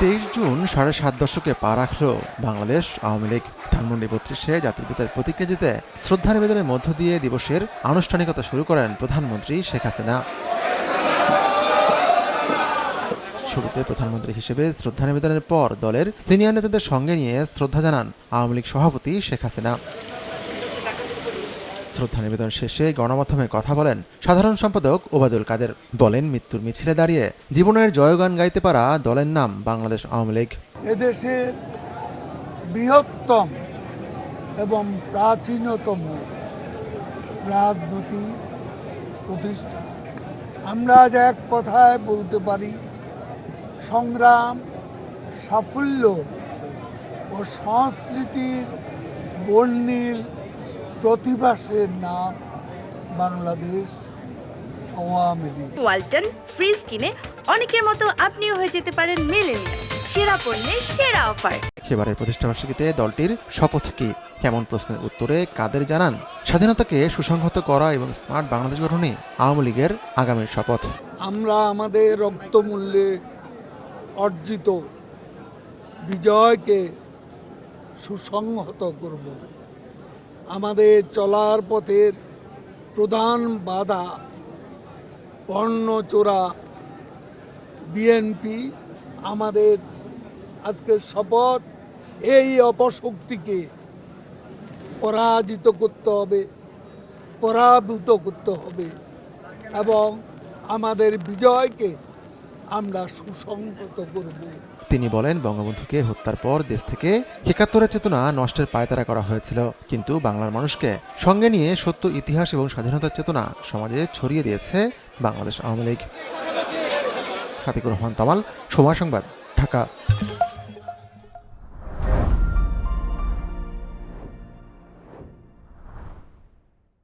তেইশ জুন সাড়ে সাত দশকে পা রাখল বাংলাদেশ। আওয়ামী লীগ ধানমন্ডি বত্রিশে জাতির পিতার প্রতিকৃতিতে শ্রদ্ধা নিবেদনের মধ্য দিয়ে দিবসের আনুষ্ঠানিকতা শুরু করেন প্রধানমন্ত্রী শেখ হাসিনা। শুরুতে প্রধানমন্ত্রী হিসেবে শ্রদ্ধা নিবেদনের পর দলের সিনিয়র নেতাদের সঙ্গে নিয়ে শ্রদ্ধা জানান আওয়ামী লীগ সভাপতি শেখ হাসিনা। শ্রদ্ধা নিবেদন শেষে গণমাধ্যমে কথা বলেন সাধারণ সম্পাদক ওবায়দুল কাদের। বলেন, মৃত্যুর মিছিলে দাঁড়িয়ে জীবনের জয়গান গাইতে পারা দলের নাম বাংলাদেশ আওয়ামী লীগ। এদেশের বৃহত্তম এবং প্রাচীনতম রাজনৈতিক প্রতিষ্ঠান। আমরা আজ এক কথায় বলতে পারি, সংগ্রাম, সাফল্য ও সংস্কৃতির বর্ণিল প্রতিভাসের নাম Bangladesh Awami League. Walton fridge কিনে অনেকের মতো আপনিও হয়ে যেতে পারেন মেলেনিয়া সেরা পণ্যের সেরা অফার। সেবারের প্রতিষ্ঠাবার্ষিকীতে দলটির শপথ কি? কেমন প্রশ্নের উত্তরে কাদের জানান? স্বাধীনতাকে সুসংহত করা এবং স্মার্ট বাংলাদেশ গঠনে আওয়ামী লীগের আগামীর শপথ। আমরা আমাদের রক্তমূল্যে অর্জিত বিজয়কে সুসংহত করব। আমাদের চলার পথের প্রধান বাধা বর্ণচোরা বিএনপি আমাদের আজকে শপথ এই অপশক্তিকে পরাজিত করতে হবে, পরাভূত করতে হবে এবং আমাদের বিজয়কে আমরা সুসংহত করব। তিনি বলেন, বঙ্গবন্ধুকে হত্যার পর দেশ থেকে একাত্তরের চেতনা নষ্টের পায়তারা করা হয়েছিল। কিন্তু বাংলার মানুষকে সঙ্গে নিয়ে সত্য, ইতিহাস এবং স্বাধীনতার চেতনা সমাজে ছড়িয়ে দিয়েছে বাংলাদেশ আওয়ামী লীগ। সাতিকুর রহমান, তামাল সময় সংবাদ, ঢাকা।